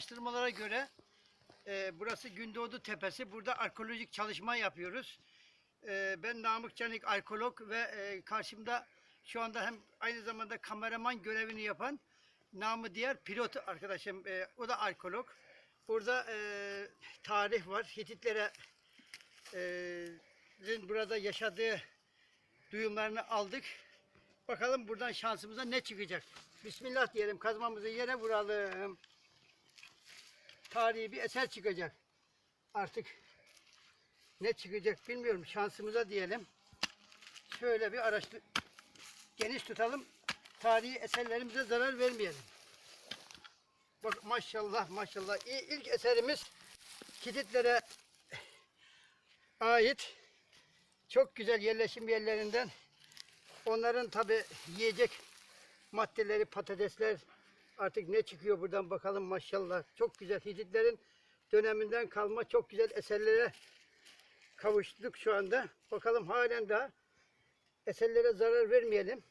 araştırmalara göre e, burası Gündoğdu Tepesi. Burada arkeolojik çalışma yapıyoruz. E, ben Namık Canik arkeolog ve e, karşımda şu anda hem aynı zamanda kameraman görevini yapan namı diğer pilot arkadaşım. E, o da arkeolog. Burada e, tarih var. Hititlere e, burada yaşadığı duyumlarını aldık. Bakalım buradan şansımıza ne çıkacak. Bismillah diyelim. Kazmamızı yere vuralım. Tarihi bir eser çıkacak. Artık ne çıkacak bilmiyorum. Şansımıza diyelim. Şöyle bir araştır geniş tutalım. Tarihi eserlerimize zarar vermeyelim. Bak maşallah maşallah. İlk eserimiz Kititlere ait çok güzel yerleşim yerlerinden onların tabi yiyecek maddeleri patatesler artık ne çıkıyor buradan bakalım maşallah. Çok güzel Hititlerin döneminden kalma çok güzel eserlere kavuştuk şu anda. Bakalım halen daha eserlere zarar vermeyelim.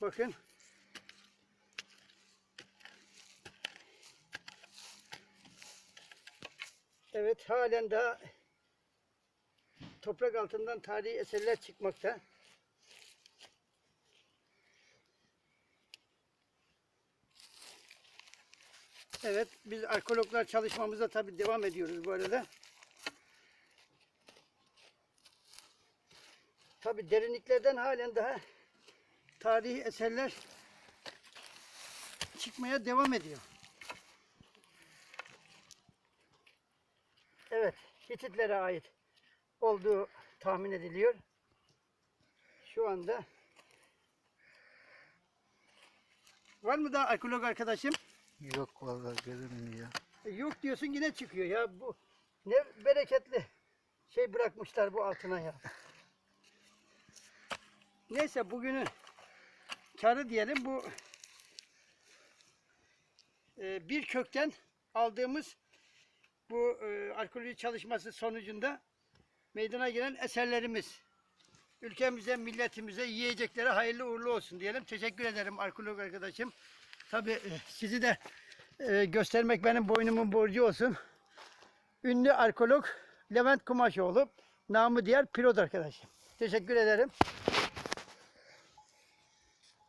Bakın. Evet halen daha toprak altından tarihi eserler çıkmakta. Evet biz arkeologlar çalışmamıza tabii devam ediyoruz bu arada. Tabii derinliklerden halen daha tarihi eserler çıkmaya devam ediyor. Evet, Hititlere ait olduğu tahmin ediliyor. Şu anda Var mı daha arkeolog arkadaşım? Yok vallahi görünmüyor. E, Yok diyorsun yine çıkıyor ya bu ne bereketli şey bırakmışlar bu altına ya. Neyse bugünün karı diyelim bu e, bir kökten aldığımız bu e, arkeoloji çalışması sonucunda meydana gelen eserlerimiz. Ülkemize, milletimize, yiyeceklere hayırlı uğurlu olsun diyelim. Teşekkür ederim arkeolog arkadaşım. Tabii e, sizi de e, göstermek benim boynumun borcu olsun. Ünlü arkeolog Levent Kumaşoğlu, namı diğer pilot arkadaşım. Teşekkür ederim.